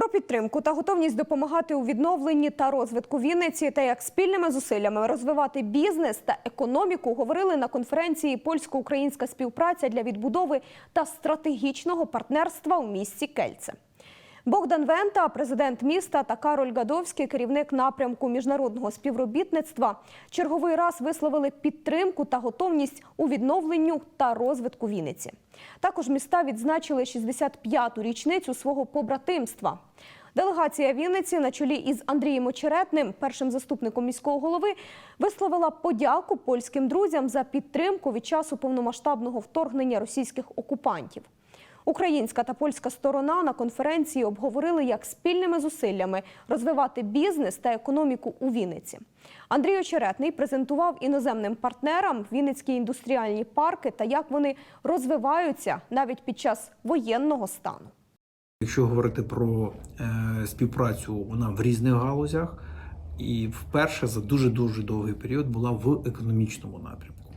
Про підтримку та готовність допомагати у відновленні та розвитку Вінниці та як спільними зусиллями розвивати бізнес та економіку говорили на конференції Польсько-українська співпраця для відбудови та стратегічного партнерства у місті Кельце. Богдан Вента, президент міста, та Кароль Гадовський, керівник напрямку міжнародного співробітництва, черговий раз висловили підтримку та готовність у відновленню та розвитку Вінниці. Також міста відзначили 65-ту річницю свого побратимства. Делегація Вінниці на чолі із Андрієм Очеретним, першим заступником міського голови, висловила подяку польським друзям за підтримку від часу повномасштабного вторгнення російських окупантів. Українська та польська сторона на конференції обговорили, як спільними зусиллями розвивати бізнес та економіку у Вінниці. Андрій Очеретний презентував іноземним партнерам Вінницькі індустріальні парки та як вони розвиваються навіть під час воєнного стану. Якщо говорити про е, співпрацю, вона в різних галузях, і вперше за дуже дуже довгий період була в економічному напрямку.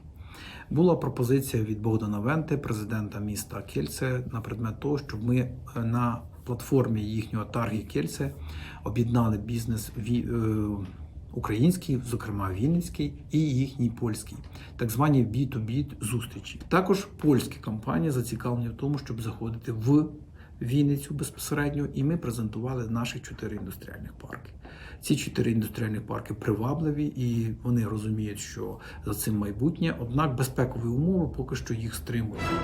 Була пропозиція від Богдана Венти, президента міста Кельце, на предмет того, щоб ми е, на платформі їхнього таргі Кельце об'єднали бізнес е, український, зокрема Вінницький, і їхній польський, так звані B2B зустрічі. Також польські компанії зацікавлені в тому, щоб заходити в Вінницю безпосередньо, і ми презентували наші чотири індустріальних парки. Ці чотири індустріальних парки привабливі і вони розуміють, що за цим майбутнє, однак безпекові умови поки що їх стримують.